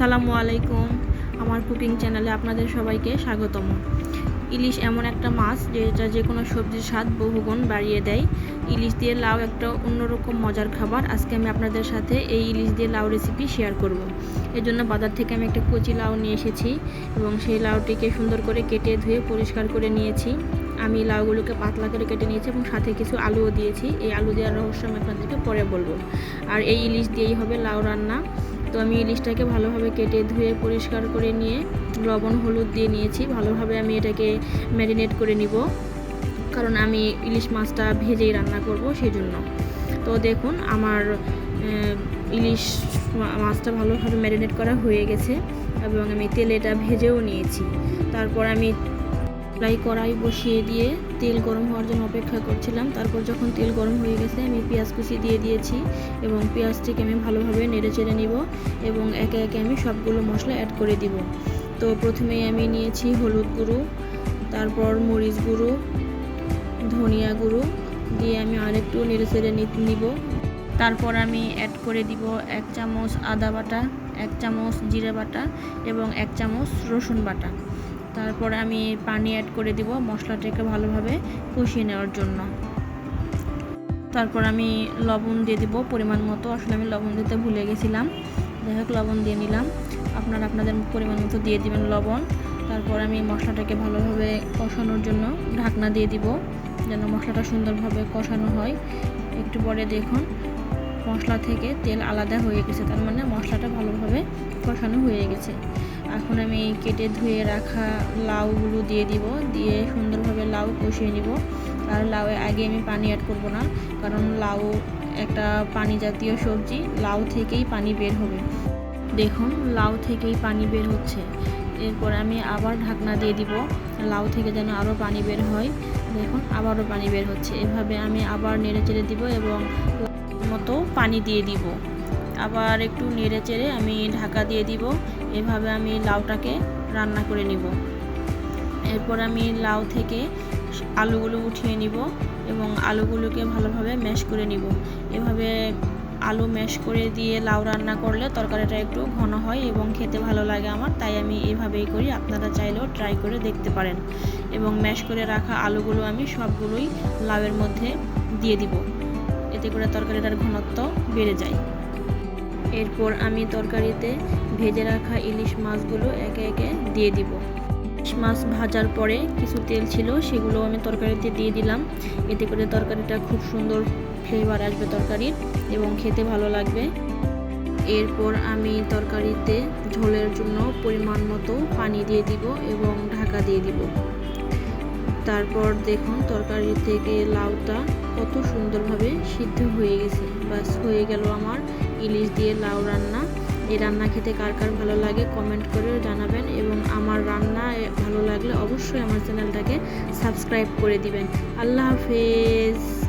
আসসালামু আলাইকুম। আমার কুকিং চ্যানেলে আপনাদের সবাইকে স্বাগতম। ইলিশ এমন একটা মাছ যেটা যে কোনো সবজির স্বাদ বহুগুণ বাড়িয়ে দেয়। ইলিশ দিয়ে লাউ একটা অন্যরকম মজার খাবার। আজকে আমি আপনাদের সাথে এই ইলিশ দিয়ে লাউ রেসিপি শেয়ার করব। এর জন্য বাজার থেকে আমি একটা কচি লাউ নিয়ে এসেছি এবং সেই লাউটিকে সুন্দর করে কেটে ধুয়ে পরিষ্কার করে নিয়েছি। আমি লাউগুলোকে পাতলা করে কেটে নিয়েছি এবং সাথে কিছু আলুও দিয়েছি। এই আলু দেওয়ার রহস্য আমি আপনাদেরকে পরে বলব। আর এই ইলিশ দিয়েই হবে লাউ রান্না। তো আমি ইলিশটাকে ভালোভাবে কেটে ধুয়ে পরিষ্কার করে নিয়ে লবণ, হলুদ দিয়ে নিয়েছি। ভালোভাবে আমি এটাকে ম্যারিনেট করে নিব। কারণ আমি ইলিশ মাছটা ভেজেই রান্না করব সেই জন্য তো দেখুন, আমার ইলিশ মাছটা ভালোভাবে ম্যারিনেট করা হয়ে গেছে এবং আমি তেলে এটা ভেজেও নিয়েছি। তারপর আমি ফ্রাই কড়াই বসিয়ে দিয়ে তেল গরম হওয়ার জন্য অপেক্ষা করছিলাম। তারপর যখন তেল গরম হয়ে গেছে, আমি পেঁয়াজ কুচি দিয়ে দিয়েছি এবং পেঁয়াজটিকে আমি ভালোভাবে নেড়ে চেড়ে নিব এবং একে একে আমি সবগুলো মশলা অ্যাড করে দিব। তো প্রথমেই আমি নিয়েছি হলুদ গুঁড়ো, তারপর মরিচ গুঁড়ো, ধনিয়া গুঁড়ো দিয়ে আমি আরেকটু নেড়ে চেড়ে নিব। তারপর আমি অ্যাড করে দিব এক চামচ আদা বাটা, এক চামচ জিরে বাটা এবং এক চামচ রসুন বাটা। তারপর আমি পানি অ্যাড করে দিব মশলাটাকে ভালোভাবে কষিয়ে নেওয়ার জন্য। তারপর আমি লবণ দিয়ে দিব পরিমাণ মতো। আসলে আমি লবণ দিতে ভুলে গেছিলাম। যাই হোক, লবণ দিয়ে নিলাম। আপনারা আপনাদের পরিমাণ মতো দিয়ে দিবেন লবণ। তারপর আমি মশলাটাকে ভালোভাবে কষানোর জন্য ঢাকনা দিয়ে দিব, যেন মশলাটা সুন্দরভাবে কষানো হয়। একটু পরে দেখুন, মশলা থেকে তেল আলাদা হয়ে গেছে। তার মানে মশলাটা ভালোভাবে কষানো হয়ে গেছে। এখন আমি কেটে ধুয়ে রাখা লাউগুলো দিয়ে দিব, দিয়ে সুন্দরভাবে লাউ কষিয়ে নিব। আর লাউয়ে আগে আমি পানি অ্যাড করব না, কারণ লাউ একটা পানি জাতীয় সবজি, লাউ থেকেই পানি বের হবে। দেখুন, লাউ থেকেই পানি বের হচ্ছে। এরপর আমি আবার ঢাকনা দিয়ে দিব, লাউ থেকে যেন আরও পানি বের হয়। দেখুন, আবারও পানি বের হচ্ছে। এভাবে আমি আবার নেড়ে চেড়ে দিব এবং মতো পানি দিয়ে দিব। আবার একটু নেড়ে চেড়ে আমি ঢাকা দিয়ে দিব। এভাবে আমি লাউটাকে রান্না করে নিব। এরপর আমি লাউ থেকে আলুগুলো উঠিয়ে নিব এবং আলুগুলোকে ভালোভাবে ম্যাশ করে নিব। এভাবে আলু ম্যাশ করে দিয়ে লাউ রান্না করলে তরকারিটা একটু ঘন হয় এবং খেতে ভালো লাগে আমার, তাই আমি এভাবেই করি। আপনারা চাইলেও ট্রাই করে দেখতে পারেন। এবং ম্যাশ করে রাখা আলুগুলো আমি সবগুলোই লাউয়ের মধ্যে দিয়ে দিব। এতে করে তরকারিটার ঘনত্ব বেড়ে যায়। এরপর আমি তরকারিতে ভেজে রাখা ইলিশ মাছগুলো একে একে দিয়ে দিব। ইলিশ মাছ ভাজার পরে কিছু তেল ছিল, সেগুলো আমি তরকারিতে দিয়ে দিলাম। এতে করে তরকারিটা খুব সুন্দর ফ্লেভার আসবে তরকারির এবং খেতে ভালো লাগবে। এরপর আমি তরকারিতে ঝোলের জন্য পরিমাণ মতো পানি দিয়ে দিব এবং ঢাকা দিয়ে দিব। তারপর দেখুন তরকারি থেকে লাউটা কত সুন্দরভাবে সিদ্ধ হয়ে গেছে। বাস হয়ে গেল আমার ইলিশ দিয়ে লাউ রান্না। এই রান্না খেতে কার কার ভালো লাগে কমেন্ট করে জানাবেন এবং আমার রান্না ভালো লাগলে অবশ্যই আমার চ্যানেলটাকে সাবস্ক্রাইব করে দিবেন। আল্লাহ হাফেজ।